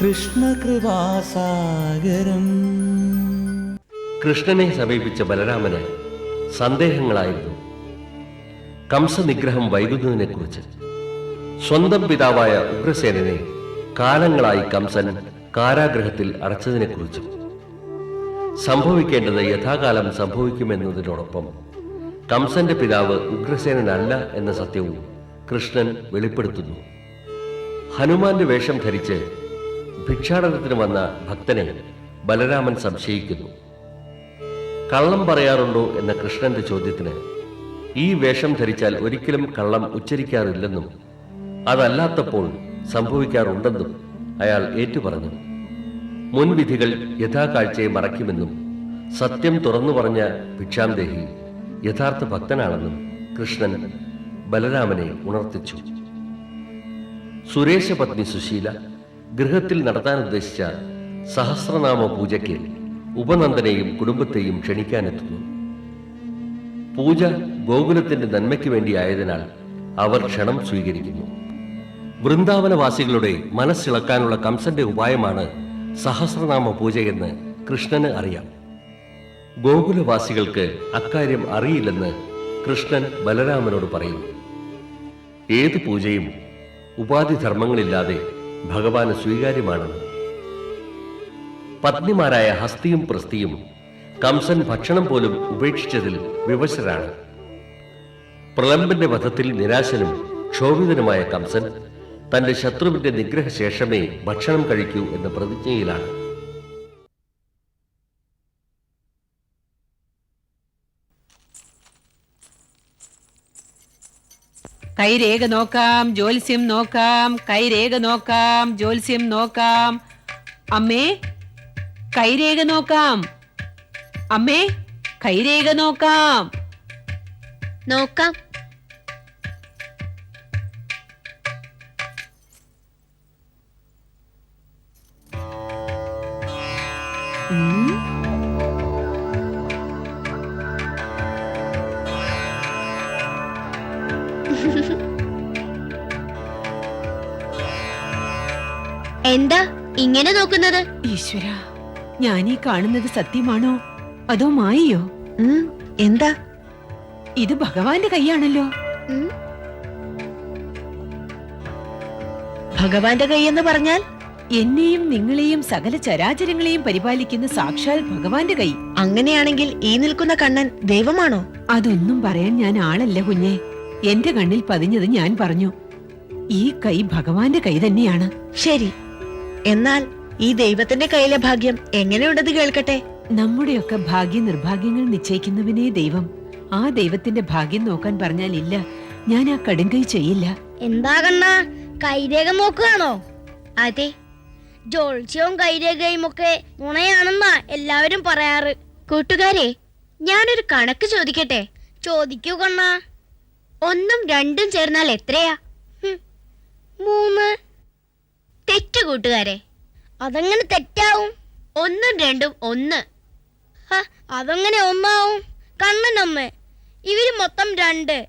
കൃഷ്ണകൃപാസാഗരം കൃഷ്ണനെ സമീപിച്ച ബലരാമന് സന്ദേഹങ്ങളായിരുന്നു. കംസനിഗ്രഹം വൈകുന്നതിനെക്കുറിച്ച്. സ്വന്തം പിതാവായ ഉഗ്രസേനനെ കാലങ്ങളായി കംസൻ കാരാഗ്രഹത്തിൽ അടച്ചതിനെക്കുറിച്ചും. സംഭവിക്കേണ്ടത് യഥാകാലം സംഭവിക്കുമെന്നതിനോടൊപ്പം കംസന്റെ പിതാവ് ഉഗ്രസേനനല്ല എന്ന സത്യവും കൃഷ്ണൻ വെളിപ്പെടുത്തുന്നു. ഹനുമാന്റെ വേഷം ധരിച്ച് ഭിക്ഷാടനത്തിന് വന്ന ഭക്തനെ ബലരാമൻ സംശയിക്കുന്നു. കള്ളം പറയാറുണ്ടോ എന്ന കൃഷ്ണന്റെ ചോദ്യത്തിന് ഈ വേഷം ധരിച്ചാൽ ഒരിക്കലും കള്ളം ഉച്ചരിക്കാറില്ലെന്നും അതല്ലാത്തപ്പോൾ സംഭവിക്കാറുണ്ടെന്നും അയാൾ ഏറ്റുപറഞ്ഞു. മുൻവിധികൾ യഥാകാഴ്ചയെ മറയ്ക്കുമെന്നും സത്യം തുറന്നു പറഞ്ഞ ഭിക്ഷാന്തേഹി യഥാർത്ഥ ഭക്തനാണെന്നും കൃഷ്ണൻ ബലരാമനെ ഉണർത്തിച്ചു. സുരേശപത്നി സുശീല ഗൃഹത്തിൽ നടത്താൻ ഉദ്ദേശിച്ച സഹസ്രനാമ പൂജയ്ക്ക് ഉപനന്ദനെയും കുടുംബത്തെയും ക്ഷണിക്കാനെത്തുന്നു. പൂജ ഗോകുലത്തിന്റെ നന്മയ്ക്ക് വേണ്ടിയായതിനാൽ അവർ ക്ഷണം സ്വീകരിക്കുന്നു. വൃന്ദാവനവാസികളുടെ മനസ്സിളക്കാനുള്ള കംസന്റെ ഉപായമാണ് സഹസ്രനാമ പൂജയെന്ന് കൃഷ്ണന് അറിയാം. ഗോകുലവാസികൾക്ക് അക്കാര്യം അറിയില്ലെന്ന് കൃഷ്ണൻ ബലരാമനോട് പറയുന്നു. ഏത് പൂജയും ഉപാധിധർമ്മങ്ങളില്ലാതെ ഭഗവാന് സ്വീകാര്യമാണെന്ന്. പത്നിമാരായ ഹസ്തിയും പ്രസ്തിയും കംസൻ ഭക്ഷണം പോലും ഉപേക്ഷിച്ചതിൽ വിവശരാണ്. പ്രളംബന്റെ വധത്തിൽ നിരാശനും ക്ഷോഭിതനുമായ കംസൻ തന്റെ ശത്രുവിന്റെ നിഗ്രഹശേഷമേ ഭക്ഷണം കഴിക്കൂ എന്ന പ്രതിജ്ഞയിലാണ്. കൈരേഖ നോക്കാം ജ്യോത്സ്യം നോക്കാം കൈരേഖ നോക്കാം ജ്യോത്സ്യം നോക്കാം. അമ്മേ കൈരേഖ നോക്കാം. അമ്മേ കൈരേഖ നോക്കാം. നോക്കാം. എന്താ ഇങ്ങനെ നോക്കുന്നത്? ഈശ്വര ഞാൻ ഈ കാണുന്നത് സത്യമാണോ? അതോ മായയോ? എന്താ? ഇത് ഭഗവാന്റെ കൈയാണല്ലോ. ഭഗവാന്റെ കൈ എന്ന് പറഞ്ഞാൽ? എന്നെയും നിങ്ങളെയും സകല ചരാചരങ്ങളെയും പരിപാലിക്കുന്ന സാക്ഷാൽ ഭഗവാന്റെ കൈ. അങ്ങനെയാണെങ്കിൽ ഈ നിൽക്കുന്ന കണ്ണൻ ദൈവമാണോ? അതൊന്നും പറയാൻ ഞാൻ ആളല്ല കുഞ്ഞെ. എന്റെ കണ്ണിൽ പതിഞ്ഞത് ഞാൻ പറഞ്ഞു. ഈ കൈ ഭഗവാന്റെ കൈ തന്നെയാണ്. ശരി. എന്നാൽ ഈ ദൈവത്തിന്റെ കയ്യിലെ ഭാഗ്യം എങ്ങനെയുണ്ടെന്ന് കേൾക്കട്ടെ. നമ്മുടെയൊക്കെ ഭാഗ്യ നിർഭാഗ്യങ്ങൾ നിശ്ചയിക്കുന്നവനേ ദൈവം. ആ ദൈവത്തിന്റെ ഭാഗ്യം നോക്കാൻ പറഞ്ഞാൽ ഇല്ല ഞാൻ ആ കടുങ്കൈ ചെയ്യില്ല. എന്താ കണ്ണ? കൈരേഖ നോക്കുകയാണോ? അതെ ജോൾസ്യവും കൈരേഖയും ഒക്കെ നുണയാണെന്നാ എല്ലാവരും പറയാറ്. കൂട്ടുകാരെ ഞാനൊരു കണക്ക് ചോദിക്കട്ടെ? ചോദിക്കൂ കണ്ണ. ഒന്നും രണ്ടും ചേർന്നാൽ എത്രയാ? മൂന്ന് തെറ്റ് കൂട്ടുകാരെ. അതങ്ങനെ തെറ്റാവും? ഒന്നും രണ്ടും ഒന്ന്. അതങ്ങനെ ഒന്നാവും? കണ്ണനമ്മ ഇവർ മൊത്തം രണ്ട്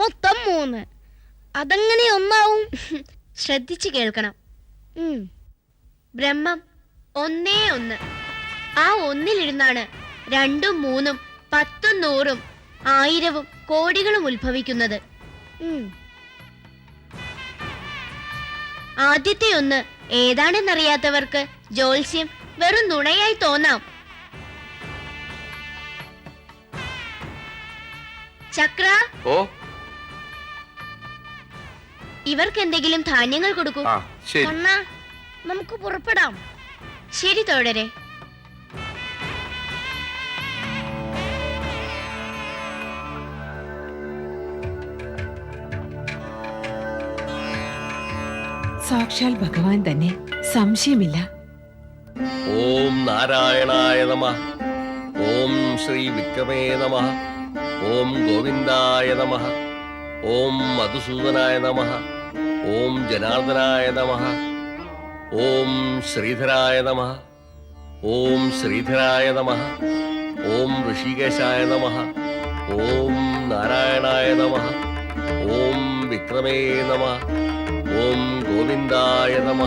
മൊത്തം മൂന്ന്. അതങ്ങനെ ഒന്നാവും? ശ്രദ്ധിച്ചു കേൾക്കണം. ബ്രഹ്മം ഒന്നേ ഒന്ന്. ആ ഒന്നിലിരുന്നാണ് രണ്ടും മൂന്നും പത്തും നൂറും ആയിരവും കോടികളും ഉത്ഭവിക്കുന്നത്. ആദ്യത്തെ ഒന്ന് ഏതാണെന്നറിയാത്തവർക്ക് ജോത്സ്യം വെറും നുണയായി തോന്നാം. ചക്ര ഓ. ഇവർക്ക് എന്തെങ്കിലും ധാന്യങ്ങൾ കൊടുക്കൂ. ശരി. നമുക്ക് പുറപ്പെടാം. ശരി തോഴരെ. സാക്ഷാൽ ഭഗവാൻ തന്നെ. സംശയമില്ല. ഓം നാരായണായ നമ. ഓം ശ്രീ വിക്രമേ നമ. ഓം ഗോവിന്ദായ നമ. ഓം മധുസൂദനായ നമ. ഓം ജനാർദ്ദനായ നമ. ഓം ശ്രീധരായ നമ. ഓം ശ്രീധരായ നമ. ഓം ഋഷികേശായ നമ. ഓം നാരായണായ നമ. ഓം വിക്രമേ നമ. ഓം ഗോവിന്ദായ നമ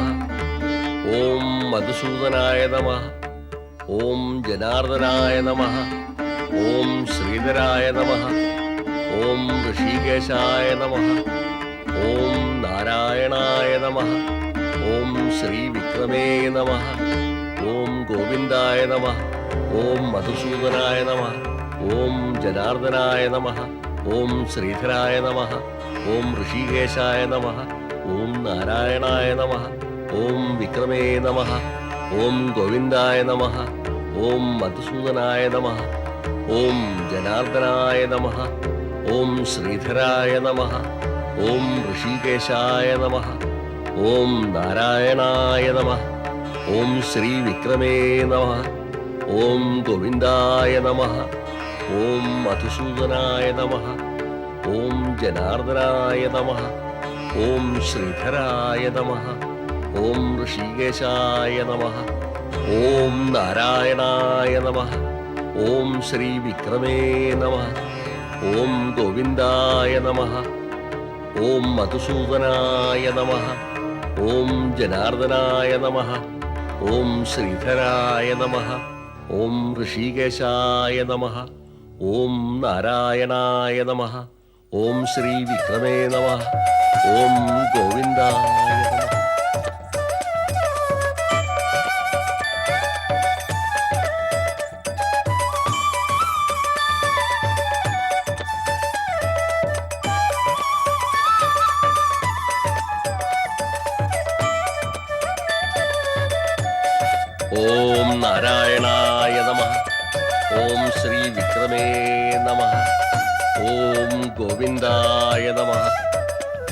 ഓം മധുസൂദനായ നമ ഓം ജനാർദ്ദനായ നമ ഓം ശ്രീധരായ നമ ഓം ഋഷികേശായ നമ ഓം നാരായണായ നമ ഓം ശ്രീവിക്രമേ നമ ഓം ഗോവിന്ദായ നമ ഓം മധുസൂദനായ നമ ഓം ജനാർദ്ദനായ നമ ഓം ശ്രീധരായ നമ ഓം ഋഷികേശായ നമ ഓം നാരായണായ നമ ഓം വിക്രമേ നമ ഓം ഗോവിന്ദായ നമ ഓം മധുസൂദനായ നമ ഓം ജനാർദ്ദനായ നമ ഓം ശ്രീധരായ നമ ഓം ഋഷികേശായ നമ ഓം നാരായണായ നമ ഓം ശ്രീ വിക്രമേ നമ ഓം ഗോവിന്ദായ നമ ഓം മധുസൂദനായ നമ ഓം ജനാർദ്ദനായ നമ ഓം ശ്രീധരായ നമ. ഓം ഋഷികേശായ നമ. ഓം നാരായണായ നമ. ഓം ശ്രീ വിക്രമേ നമ. ഓം ഗോവിന്ദായ നമ. ഓം മധുസൂദനായ നമ. ഓം ജനാർദ്ദനായ നമ. ഓം ശ്രീധരായ നമ. ഓം ഋഷികേശായ നമ. ഓം നാരായണായ നമ. ഓം ശ്രീവിക്രമേ നമ ഓം ഗോവിന്ദായ നമ ഓം ഓം ഗോവിന്ദായ നമ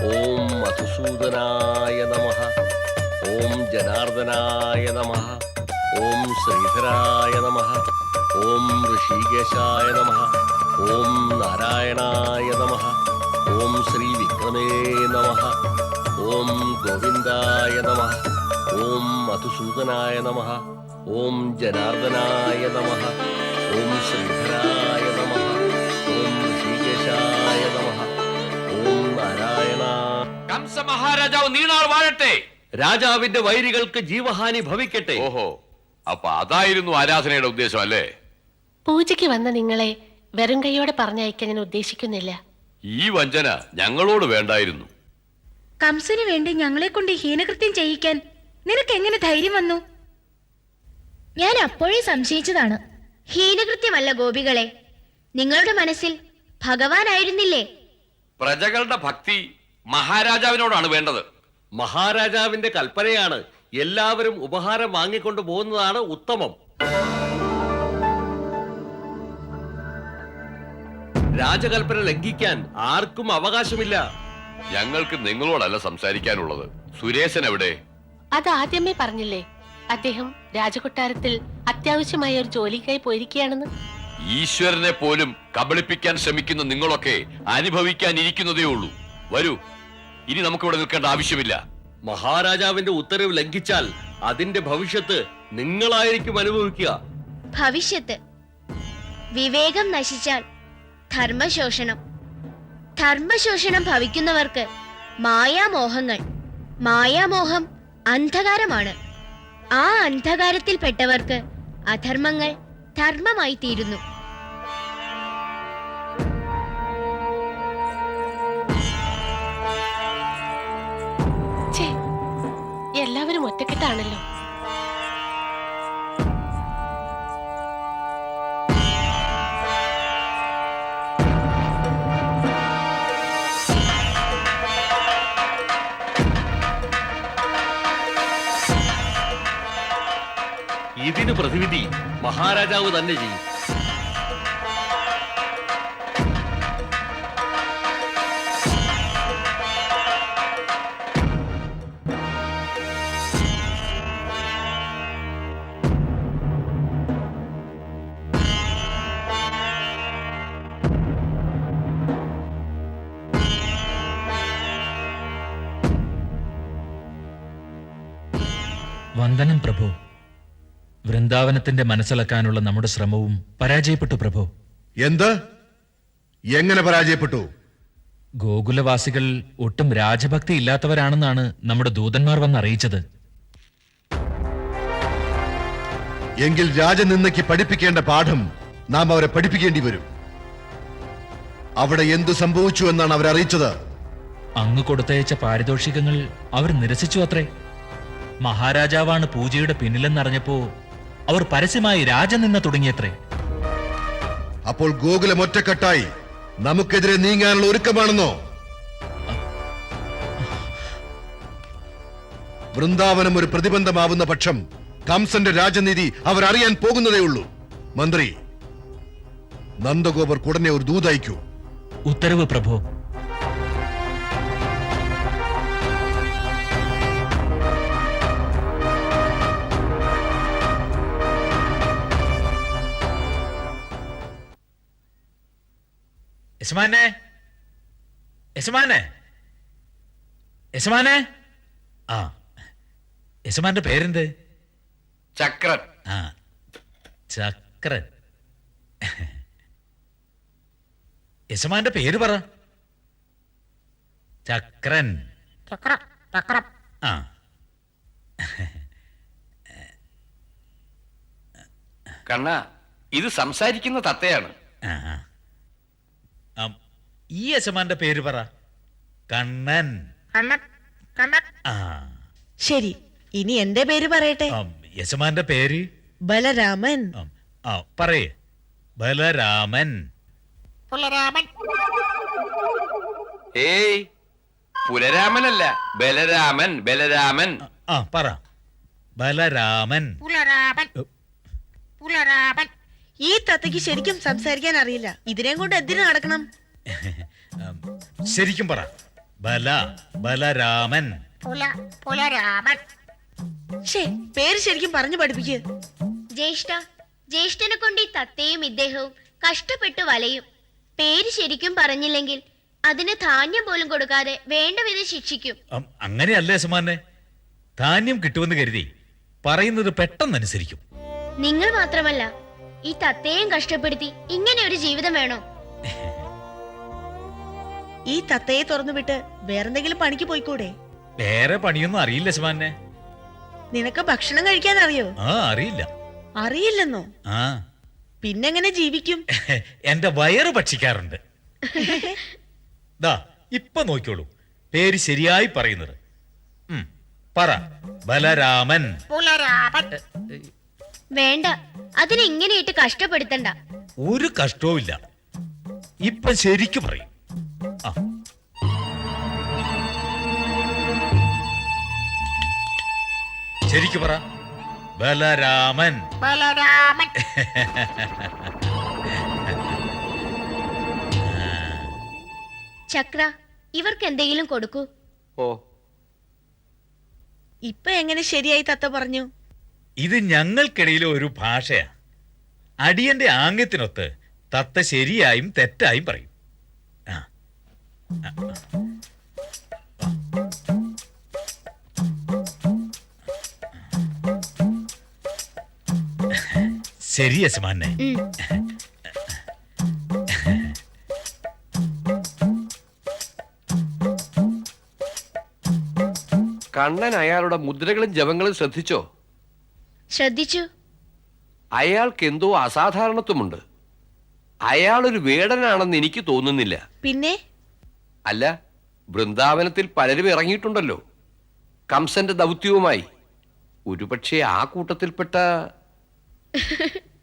ഓം മധുസൂദനായ നമ ഓം ജനാർദ്ദനായ നമ ഓം ശ്രീധരായ നമ ഓം ഋഷികേശായ നമ ഓം നാരായണായ നമ ഓം ശ്രീ വിക്രമേ നമ ഓം ഗോവിന്ദായ നമ ഓം മധുസൂദനായ നമ ഓം ജനാർദ്ദനായ നമ ഓം ശ്രീധരായ മഹാരാജാവ് നീണാൾ വാഴട്ടെ. രാജാവിന്റെ വൈരികൾക്ക് ജീവഹാനി ഭവിക്കട്ടെ. ഓഹോ അപ്പൊ അതായിരുന്നു ആരാധനയുടെ ഉദ്ദേശം അല്ലേ? പൂജയ്ക്ക് വന്ന നിങ്ങളെ വെറും കൈയോടെ പറഞ്ഞയക്കാൻ ഞാൻ ഉദ്ദേശിക്കുന്നില്ല. ഈ വഞ്ചന ഞങ്ങളോട് വേണ്ടായിരുന്നു. കംസന് വേണ്ടി ഞങ്ങളെ കൊണ്ട് ഹീനകൃത്യം ചെയ്യിക്കാൻ നിനക്ക് എങ്ങനെ ധൈര്യം വന്നു? ഞാൻ അപ്പോഴേ സംശയിച്ചതാണ്. ഹീനകൃത്യമല്ല ഗോപികളെ. നിങ്ങളുടെ മനസ്സിൽ ഭഗവാനായിരുന്നില്ലേ? പ്രജകളുടെ ഭക്തി മഹാരാജാവിനോടാണ് വേണ്ടത്. മഹാരാജാവിന്റെ കൽപ്പനയാണ് എല്ലാവരും ഉപഹാരം വാങ്ങിക്കൊണ്ട് പോകുന്നതാണ് ഉത്തമം. രാജകൽപ്പന ലംഘിക്കാൻ ആർക്കും അവകാശമില്ല. ഞങ്ങൾക്ക് നിങ്ങളോടല്ല സംസാരിക്കാനുള്ളത്. സുരേശൻ എവിടെ? അത് ആദ്യമേ പറഞ്ഞില്ലേ അദ്ദേഹം രാജകൊട്ടാരത്തിൽ അത്യാവശ്യമായ ഒരു ജോലിക്കായി പോയിരിക്കുകയാണെന്ന്? ഈശ്വരനെ പോലും കബളിപ്പിക്കാൻ ശ്രമിക്കുന്ന നിങ്ങളൊക്കെ അനുഭവിക്കാൻ ഇരിക്കുന്നതേ ഉള്ളൂ. വരൂ. ഇനി നമുക്കിവിടെ നിൽക്കേണ്ട ആവശ്യമില്ല. മഹാരാജാവിന്റെ ഉത്തരവ് ലംഘിച്ചാൽ അതിന്റെ ഭവിഷ്യത്ത് നിങ്ങളായിരിക്കും അനുഭവിക്കുക. ഭവിഷ്യത്ത്. വിവേകം നശിച്ചാൽ ധർമ്മശോഷണം. ധർമ്മശോഷണം ഭവിക്കുന്നവർക്ക് മായാമോഹങ്ങൾ. മായാമോഹം അന്ധകാരമാണ്. ആ അന്ധകാരത്തിൽപ്പെട്ടവർക്ക് അധർമ്മങ്ങൾ ധർമ്മമായി തീരുന്നു ഒറ്റക്കെട്ടാണല്ലോ ഇതിന് പ്രതിവിധി മഹാരാജാവ് തന്നെ ചെയ്യും. വന്ദനം പ്രഭു. വൃന്ദാവനത്തിന്റെ മനസ്സിളക്കാനുള്ള നമ്മുടെ ശ്രമവും പരാജയപ്പെട്ടു പ്രഭു. എന്ത്? എങ്ങനെ പരാജയപ്പെട്ടു? ഗോകുലവാസികൾ ഒട്ടും രാജഭക്തി ഇല്ലാത്തവരാണെന്നാണ് നമ്മുടെ ദൂതന്മാർ വന്ന് അറിയിച്ചത് എങ്കിൽ രാജനിന്ദയ്ക്ക് പഠിപ്പിക്കേണ്ട പാഠം നാം അവരെ പഠിപ്പിക്കേണ്ടി വരും. അവിടെ എന്തു സംഭവിച്ചു എന്നാണ് അവരറിയിച്ചത്? അങ്ങ് കൊടുത്തയച്ച പാരിതോഷികങ്ങൾ അവർ നിരസിച്ചു അത്രേ. മഹാരാജാവാണ് പൂജയുടെ പിന്നിലെന്നറിഞ്ഞപ്പോ അവർ പരസ്യമായി രാജനിന്ന തുടങ്ങിയത്രേ. അപ്പോൾ ഗോകുലം ഒറ്റക്കെട്ടായി. നമുക്കെതിരെ നീങ്ങാനുള്ള ഒരുക്കമാണെന്നോ? വൃന്ദാവനം ഒരു പ്രതിബന്ധമാവുന്ന പക്ഷം കംസന്റെ രാജനീതി അവർ അറിയാൻ പോകുന്നതേ ഉള്ളൂ. മന്ത്രി നന്ദഗോപർ ഉടനെ ഒരു ദൂതയക്കൂ. ഉത്തരവ് പ്രഭു. യജമാനെ യജമാനെ യജമാനെ ആ. യജമാന്റെ പേരെന്ത്? ചക്രൻ. ആ. ചക്രൻ. യജമാന്റെ പേര് പറ. ചക്രൻ. ആ. കണ്ണ ഇത് സംസാരിക്കുന്ന തത്തയാണ്. ആ, ആ. ഈ യശമാന്റെ പേര് പറ. കണ്ണൻ. കണ്ണൻ. ആ. ശരി ഇനി എന്റെ പേര് പറയട്ടെ? ആം, യജമാന്റെ പേര്? ബലരാമൻ. ആം, ആ പറയേ. ബലരാമൻ. ഏയ് പുലരാമനല്ല. ബലരാമൻ ബലരാമൻ. ആ പറ. ബലരാമൻ. ഈ തത്തയ്ക്ക് ശരിക്കും സംസാരിക്കാൻ അറിയില്ല. ഇതിനെയും കൊണ്ട് എന്തിനു നടക്കണം? ശരിക്കും പറ. ബല ബലരാമൻ. ഷേ പേര് ശരിക്കും പറഞ്ഞു പഠിപ്പിക്ക്. ജ്യേഷ്ഠ ജ്യേഷ്ഠനെ കൊണ്ട് ഈ തത്തയും ഇദ്ദേഹവും കഷ്ടപ്പെട്ട് വലയും. പേര് ശരിക്കും പറഞ്ഞില്ലെങ്കിൽ അതിന് ധാന്യം പോലും കൊടുക്കാതെ വേണ്ട വിധം ശിക്ഷിക്കും. അങ്ങനെയല്ലേ യജമാനെ ധാന്യം കിട്ടുമെന്ന് കരുതി പറയുന്നത് പെട്ടെന്ന് അനുസരിക്കും. നിങ്ങൾ മാത്രമല്ല ഈ തത്തയും കഷ്ടപ്പെടുത്തി ഇങ്ങനെ ഒരു ജീവിതം വേണോ? ഈ തത്തയെ തുറന്നു വിട്ട് വേറെന്തെങ്കിലും പണിക്ക് പോയിക്കൂടെ? വേറെ പണിയൊന്നും അറിയില്ല ശിവാനെ. നിനക്ക് ഭക്ഷണം കഴിക്കാൻ അറിയോ ആ അറിയില്ല. അറിയില്ലെന്നോ? ആ. പിന്നെങ്ങനെ ജീവിക്കും? എന്റെ വയറ് ഭക്ഷിക്കാറുണ്ട്. ദാ ഇപ്പൊ നോക്കിയോളൂ പേര് ശരിയായി പറയുന്നത്. ഉം, പറ. ബലരാമൻ. വേണ്ട. അതിനെ ഇങ്ങനെയിട്ട് കഷ്ടപ്പെടുത്തണ്ട. ഒരു കഷ്ടവുമില്ല. ഇപ്പൊ ശരിക്കും പറയും. ആ. ശരിക്കു പറ. ബലരാമൻ. ചക്ര ഇവർക്ക് എന്തെങ്കിലും കൊടുക്കൂ. ഓ. ഇപ്പൊ എങ്ങനെ ശരിയായി തത്ത പറഞ്ഞു? ഇത് ഞങ്ങൾക്കിടയിലെ ഒരു ഭാഷയാ അടിയന്റെ ആംഗ്യത്തിനൊത്ത് തത്ത ശരിയായും തെറ്റായും പറയും. ആ. ശരി യശമാനെ കണ്ണൻ അയാളുടെ മുദ്രകളും ജപങ്ങളും ശ്രദ്ധിച്ചോ? ശ്രദ്ധിച്ചു. അയാൾക്ക് എന്തോ അസാധാരണത്വമുണ്ട്. ഒരു വേടനാണെന്ന് എനിക്ക് തോന്നുന്നില്ല. പിന്നെ? അല്ല വൃന്ദാവനത്തിൽ പലരും ഇറങ്ങിയിട്ടുണ്ടല്ലോ. കംസന്റെ ദൗത്യവുമായി. ഒരുപക്ഷെ ആ കൂട്ടത്തിൽപ്പെട്ട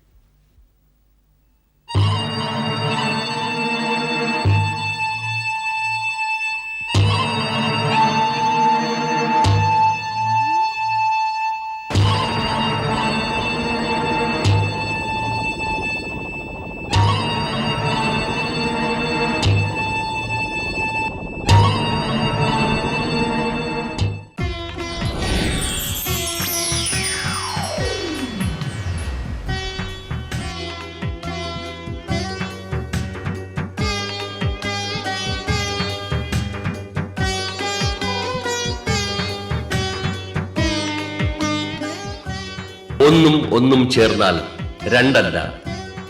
ഒന്നും ഒന്നും ചേർന്നാൽ രണ്ടല്ല.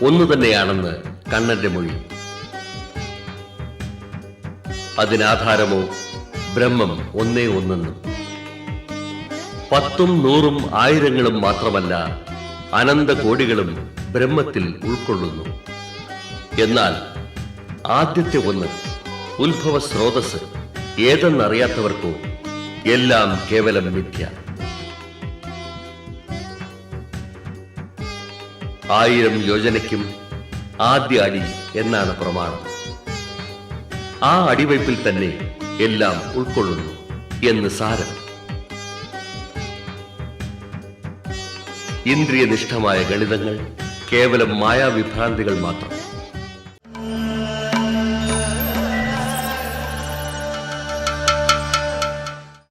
ഒന്നു തന്നെയാണെന്ന് കണ്ണന്റെ മൊഴി. അതിനാധാരമോ ബ്രഹ്മം ഒന്നേ ഒന്നെന്നും. പത്തും നൂറും ആയിരങ്ങളും മാത്രമല്ല അനന്ത കോടികളും ബ്രഹ്മത്തിൽ ഉൾക്കൊള്ളുന്നു. എന്നാൽ ആദ്യത്തെ ഒന്ന് ഉത്ഭവ സ്രോതസ് ഏതെന്നറിയാത്തവർക്കോ എല്ലാം കേവലം മിഥ്യ. ആയിരം യോജനയ്ക്കും ആദ്യ അടി എന്നാണ് പ്രമാണം. ആ അടിവയ്പിൽ തന്നെ എല്ലാം ഉൾക്കൊള്ളുന്നു എന്ന് സാരം. ഇന്ദ്രിയനിഷ്ഠമായ ഗണിതങ്ങൾ കേവലം മായാവിഭ്രാന്തികൾ മാത്രം.